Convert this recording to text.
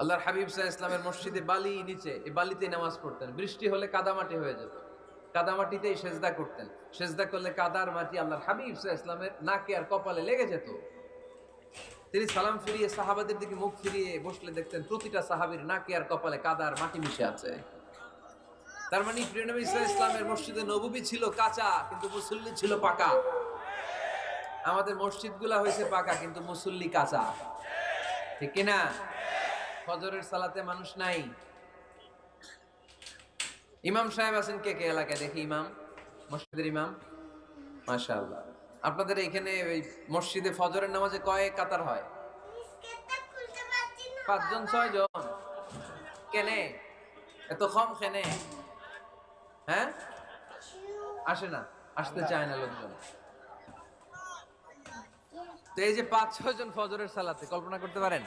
আল্লাহর হাবিব সাহা ইসলামের মসজিদে বালি নিচে, এই বালিতেই নামাজ পড়তেন। বৃষ্টি হলে কাদামাটি হয়ে যেত। কাদামাটিতেই সেজদা করতেন। সেজদা করলে কাদার মাটি আল্লাহর হাবিব সাহা ইসলামের নাকে আর কপালে লেগে যেত। তিনি সালাম ফিরিয়ে সাহাবাদের দিকে মুখ ফিরিয়ে বসলে দেখতেন প্রতিটা সাহাবীর নাকে আর কপালে কাদার মাটি মিশে আছে। তার মানে প্রিয়নবী ইসলাম ইসলামের মসজিদে নববী ছিল কাঁচা, কিন্তু মুসল্লি ছিল পাকা। আমাদের মসজিদগুলা হয়েছে পাকা, কিন্তু মুসল্লি কাঁচা। ঠিক কিনা? ফজরের সালাতে মানুষ নাই। ইমাম সাহেব আছেন কে কে এলাকায়? দেখি ইমাম, মসজিদের ইমাম। মাশাআল্লাহ। আপনাদের এখানে ওই মসজিদে ফজরের নামাজে কয়েক কাতার হয়? পাঁচজন ছয় জন কেনে? এত কম কেনে? হ্যাঁ? আসে না, আসতে চায় না লোকজন। তো এই যে পাঁচ ছয় জন ফজরের সালাতে, কল্পনা করতে পারেন?